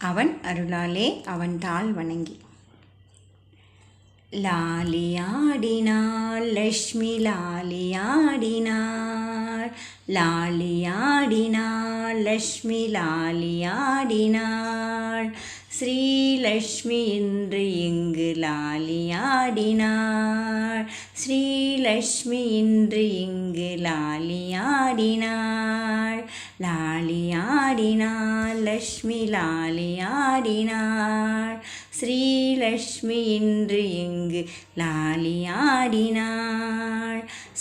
அவன் அருளாலே அவன் தாள் வணங்கி. லாலியாடினாள் லக்ஷ்மி லாலியாடினாள் லாலியாடினாள் லக்ஷ்மி லாலியாடினாள் ஸ்ரீலக்ஷ்மி இன்று இங்கு லாலியாடினாள் ஸ்ரீலக்ஷ்மி இன்று இங்கு லாலியாடினாள் லாலியாடினாள் லக்ஷ்மி லாலியாடினாள் ஸ்ரீலக்ஷ்மி இன்று இங்கு லாலியாடினாள்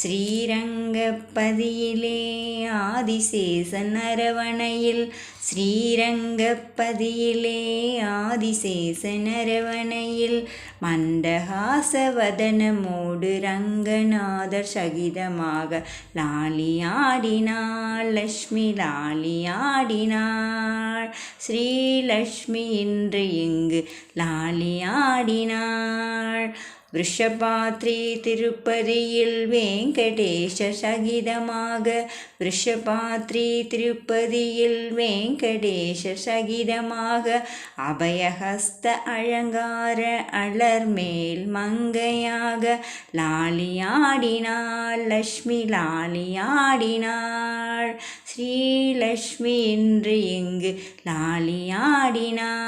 ஸ்ரீரங்கப்பதியிலே ஆதிசேசன் அரவணையில் ஸ்ரீரங்கப்பதியிலே ஆதிசேசன் அரவணையில் மந்தஹாசவதனமோடு ரங்கநாதர் சகிதமாக லாலியாடினாள் லக்ஷ்மி லாலியாடினாள். ஸ்ரீலக்ஷ்மி இன்று இங்கு லாலியாடினாள். விஷபாத்ரி திருப்பதியில் வெங்கடேஷ சகிதமாக விஷபாத்ரி திருப்பதியில் வெங்கடேஷ சகிதமாக அபயஹஸ்த அழங்கார அலர்மேல் மங்கையாக லாலியாடினாள் லக்ஷ்மி லாலியாடினாள் ஸ்ரீலக்ஷ்மி இன்று இங்கு லாலியாடினாள்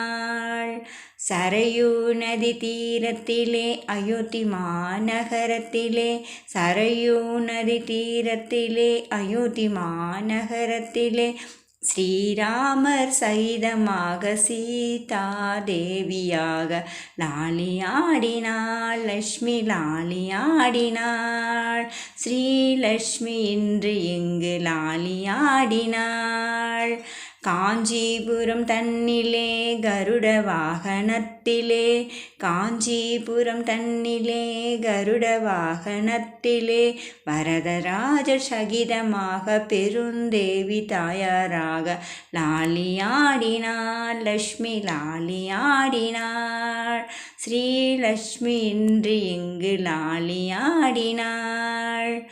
சரையூ நதி தீரத்திலே அயோத்தி மாநகரத்திலே சரையூ நதி தீரத்திலே அயோத்தி மாநகரத்திலே ஸ்ரீராமர் சகிதமாக சீதா தேவியாக லாலியாடினாள் லக்ஷ்மி லாலியாடினாள் ஸ்ரீலக்ஷ்மி இன்று இங்கு லாலியாடினாள். காஞ்சிபுரம் தன்னிலே கருட வாகனத்திலே காஞ்சிபுரம் தன்னிலே கருட வாகனத்திலே வரதராஜ சகிதமாக பெருந்தேவி தாயாராக லாலியாடினாள் லக்ஷ்மி லாலியாடினாள் ஸ்ரீலக்ஷ்மி இன்று இங்கு லாலியாடினாள்.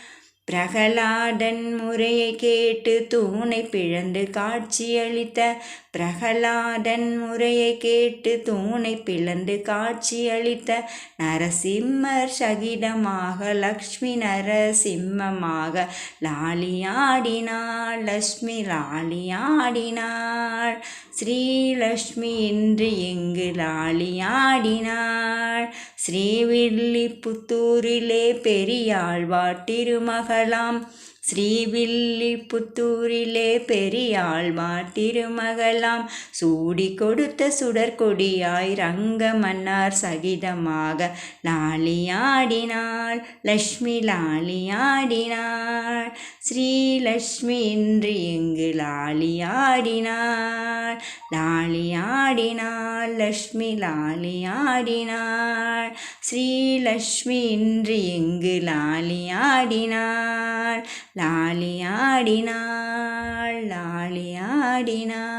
பிரகலாதன் முறையை கேட்டு தூணை பிழந்து காட்சியளித்த பிரகலாதன் முறையை கேட்டு தூணை பிளந்து காட்சியளித்த நரசிம்மர் சகிதமாக லக்ஷ்மி நரசிம்மமாக லாலியாடினாள் லக்ஷ்மி லாலியாடினாள் ஸ்ரீலக்ஷ்மி இன்று எங்கு லாலியாடினாள். ஸ்ரீவில்லிபுத்தூரிலே பெரியாழ்வார் திருமகளாம் ஸ்ரீவில்லிபுத்தூரிலே பெரியாழ்வார் திருமகளாம் சூடி கொடுத்த சுடற்கொடியாய் ரங்க மன்னார் சகிதமாக லாலியாடினாள். லக்ஷ்மி லாலியாடினாள். ஸ்ரீலக்ஷ்மி இன்று இங்கு லாலியாடினாள். லாலியாடினாள் லக்ஷ்மி லாலியாடினாள். ஸ்ரீலக்ஷ்மி இன்று இங்கு லாலியாடினாள். லாலியாடினாள் லாலியாடினாள்.